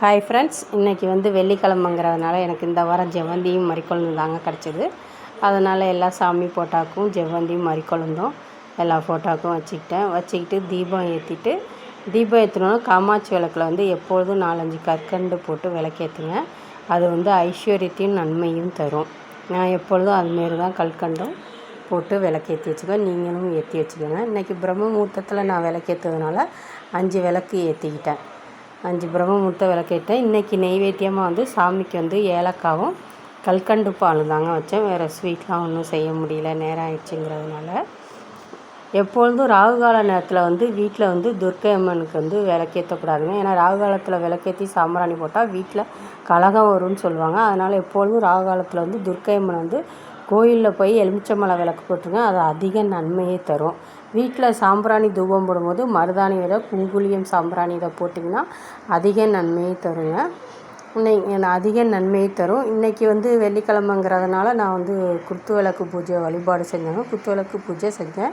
Hi friends இன்றைக்கி வந்து வெள்ளிக்கிழமைங்கிறதுனால எனக்கு இந்த வாரம் ஜெவந்தியும் மறிக்கொழுந்தும் தாங்க கிடச்சிது. அதனால் எல்லா சாமி ஃபோட்டாக்கும் ஜெவந்தியும் மறிக்கொழுந்தும் எல்லா ஃபோட்டோக்கும் வச்சுக்கிட்டேன். வச்சுக்கிட்டு தீபம் ஏற்றிட்டு தீபம் ஏற்றினோன்னா காமாட்சி விளக்கில் வந்து எப்பொழுதும் நாலஞ்சு கற்கண்டு போட்டு விளக்கேற்றுங்க அது வந்து ஐஸ்வர்யத்தையும் நன்மையும் தரும். நான் எப்பொழுதும் அதுமாரி தான் கற்கண்டும் போட்டு விளக்கேற்றி வச்சுக்குவேன். நீங்களும் ஏற்றி வச்சுக்கோங்க. இன்றைக்கி பிரம்ம முகூர்த்தத்தில் நான் விளக்கேற்றதுனால அஞ்சு விளக்கு ஏற்றிக்கிட்டேன் அஞ்சு பிரம்ம முகூர்த்த இன்றைக்கி நெய்வேத்தியமாக வந்து சாமிக்கு வந்து ஏலக்காவும் கல்கண்டு பாலும் தாங்க வச்சேன். வேறு ஸ்வீட்லாம் ஒன்றும் செய்ய முடியல. நேரம் ஆயிடுச்சுங்கிறதுனால. எப்பொழுதும் ராகு கால நேரத்தில் வந்து வீட்டில் வந்து துர்க்கை அம்மனுக்கு வந்து விளக்கேற்றக்கூடாதுங்க ஏன்னா ராகு காலத்தில் விளக்கேற்றி சாம்பிராணி போட்டால் வீட்டில் கலகம் வரும்னு சொல்லுவாங்க. அதனால் எப்பொழுதும் ராகு காலத்தில் வந்து துர்க்கை அம்மன் வந்து கோயிலில் போய் எலுமிச்சம்பழ விளக்கு போட்டுருங்க. அது அதிக நன்மையை தரும். வீட்டில் சாம்பிராணி தூபம் போடும்போது மருதாணி விட குங்குலியம் சாம்பிராணி இதை போட்டிங்கன்னா அதிக நன்மையை தருங்க. இன்னைக்கு அதிக நன்மையை தரும். இன்றைக்கி வந்து வெள்ளிக்கிழமைங்கிறதுனால நான் வந்து குத்து விளக்கு பூஜை வழிபாடு செஞ்சேன் குத்து விளக்கு பூஜை செஞ்சேன்.